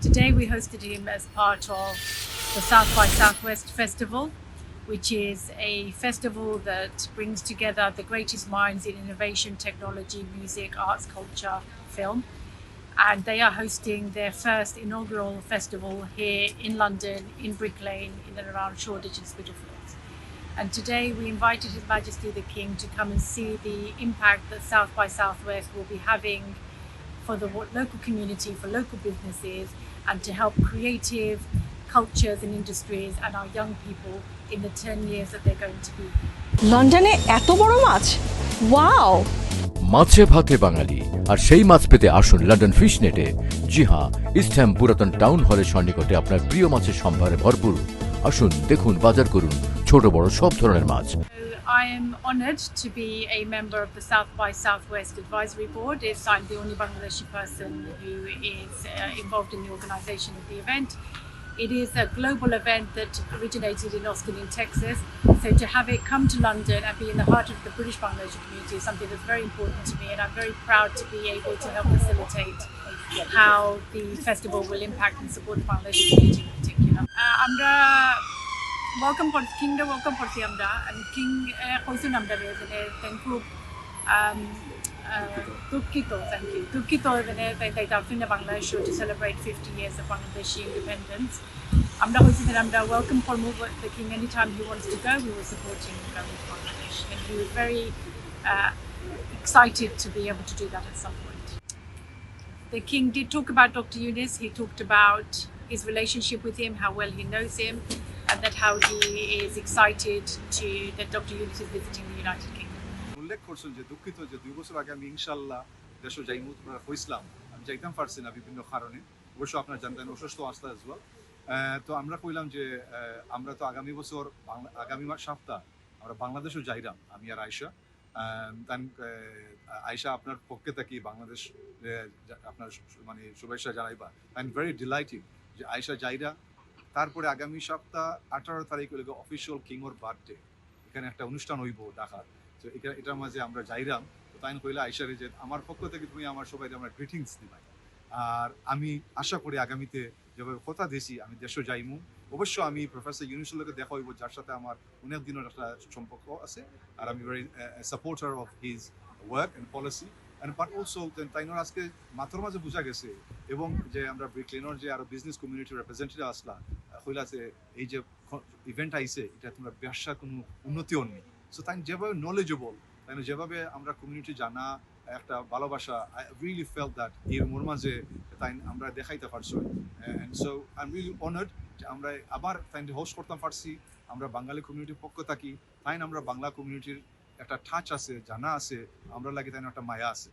Today we hosted him as part of the South by Southwest Festival, which is a festival that brings together the greatest minds in innovation, technology, music, arts, culture, film. And they are hosting their first inaugural festival here in London, in Brick Lane, in and around Shoreditch and Spitalfields. And today we invited His Majesty the King to come and see the impact that South by Southwest will be having for the local community, for local businesses, and to help creative cultures and industries and our young people in the 10 years that they're going to be লন্ডনে এত বড় মাছ? Wow! মাছে ভাতে বাঙালি। আর সেই মাছ পেতে আসুন London fish নেটে জি হ্যাঁ ইস্টহ্যাম পুরাতন টাউন হলের সন্নিকটে আপনার প্রিয় মাছের সম্ভারে ভরপুর। আসুন দেখুন বাজার করুন ছোট বড় সব ধরনের মাছ। I am honoured to be a member of the South by Southwest Advisory Board. It's, I'm the only Bangladeshi person who is uh, involved in the organisation of the event. It is a global event that originated in Austin, in Texas. So to have it come to London and be in the heart of the British Bangladeshi community is something that's very important to me, and I'm very proud to be able to help facilitate how the festival will impact and support the Bangladeshi community in particular. Uh, আমরা welcome for কিংডা welcome করছি আমরা and king কইছেন আমরা মানে thankful um দুঃখিত thank you দুঃখিত মানে তাই তাই তাফিনে Bangladesh to celebrate 50 years of Bangladeshi independence আমরা হইছি যে আমরা welcome for move the king anytime he wants to go we will support him going to Bangladesh and he was very uh, excited to be able to do that at some point the king did talk about Dr. Yunus. He talked about his relationship with him, how well he knows him, And that how he is excited to that Dr. Yunus is visiting the United Kingdom. উল্লেখ করছেন যে দুঃখিত যে দুই বছর আগে আমি ইনশাল্লাহ দেশ যাইমু হইছিলাম আমি যাইতাম পারছি না বিভিন্ন কারণে অবশ্য আপনার জানতেন অসুস্থ well। আহ, তো আমরা কইলাম যে আমরা তো আগামী বছর আগামী মাস সপ্তাহ আমরা বাংলাদেশও যাইরাম আমি আর আয়সা তান আয়সা আপনার পক্ষে থাকি বাংলাদেশ আপনার মানে শুভেচ্ছা জানাইবা আই এম ভেরি ডিলাইটেড যে আয়সা যাইরা তারপরে আগামী সপ্তাহ আঠারো তারিখ হইলে অফিসিয়াল কিং ওর বার্থডে এখানে একটা অনুষ্ঠান হইব ঢাকার। তো এটা এটার মাঝে আমরা যাইরাম। তো তাই কইলে আইসারে যে আমার পক্ষ থেকে তুমি আমার সবাই আমরা গ্রিটিংস দিবাই। আর আমি আশা করি আগামীতে যেভাবে কথা দিয়েছি আমি দেশও যাইমু। অবশ্য আমি প্রফেসর ইউনুসের লোকে দেখা হইব, যার সাথে আমার অনেক দিনের একটা সম্পর্ক আছে। আর আমি very supporter of his work and policy but also তাইনোর আজকে মাথার মাঝে বোঝা গেছে, এবং যে আমরা ব্রিকলেনর যে আরও বিজনেস কমিউনিটির রিপ্রেজেন্টেটিভ আসলা, হইলা যে এই যে ইভেন্ট আইছে, এটা তোমরা ব্যবসা কোনো উন্নতিও নেই সো তাই যেভাবে নলেজেবল তাই যেভাবে আমরা কমিউনিটি জানা, একটা ভালোবাসা আই রিয়েলি ফেল দ্যাট এর মোর মাঝে তাই আমরা দেখাইতে পারছি। And so I am really honoured আমরা আবার তাই হোস্ট করতাম পারছি, আমরা বাঙালি কমিউনিটির পক্ষ থাকি, তাই আমরা বাংলা কমিউনিটির একটা ঠাঁচ আছে জানা আছে আমরা লাগে তাই একটা মায়া আছে।